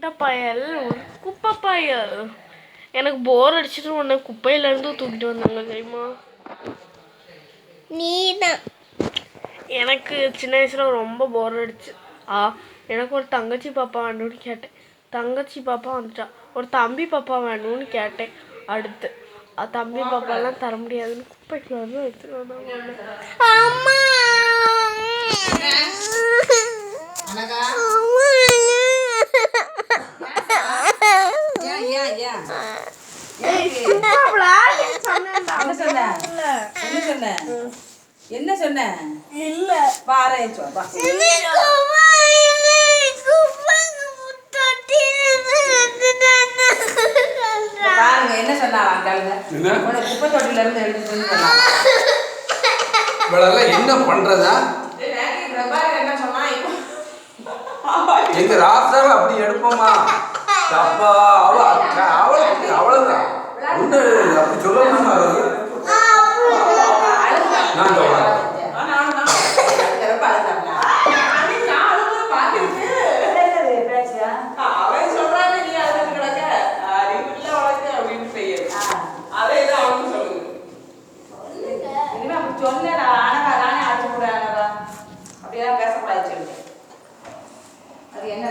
இந்த பயல் ஒரு குப்பை பயல். எனக்கு போர் அடிச்சிட்டு உன்னை குப்பையிலேருந்து தூக்கிட்டு வந்தாங்க தெரியுமா? நீதான். எனக்கு சின்ன வயசுல ரொம்ப போர் அடிச்சு. ஆ எனக்கு ஒரு தங்கச்சி பாப்பா வேணும்னு கேட்டேன். தங்கச்சி பாப்பா வந்துட்டா. ஒரு தம்பி பாப்பா வேணும்னு கேட்டேன். அடுத்து. தம்பி பாப்பாலாம் தர முடியாதுன்னு குப்பைக்குள்ள வந்து எடுத்துட்டு வந்தாங்க உன்னை. அம்மா அனகா அம்மா சொன்னேன்டா. என்ன சொன்ன? என்ன சொன்ன? என்ன சொன்ன? இல்ல. பாரு பாருங்க என்ன சொன்னா அங்காளுங்க என்ன? உனக்கு குப்பை தொட்டில இருந்து சொன்னா இவளெல்லாம் என்ன பண்றதா? எங்க ராசாவை அப்படி எடுப்போமா? அப்பா அவ இனிமே அப்படி அனகா தானே அடிச்சு கூட அனகா. அப்படியெல்லாம் பேசக்கூடாது சொல்லு. அது என்ன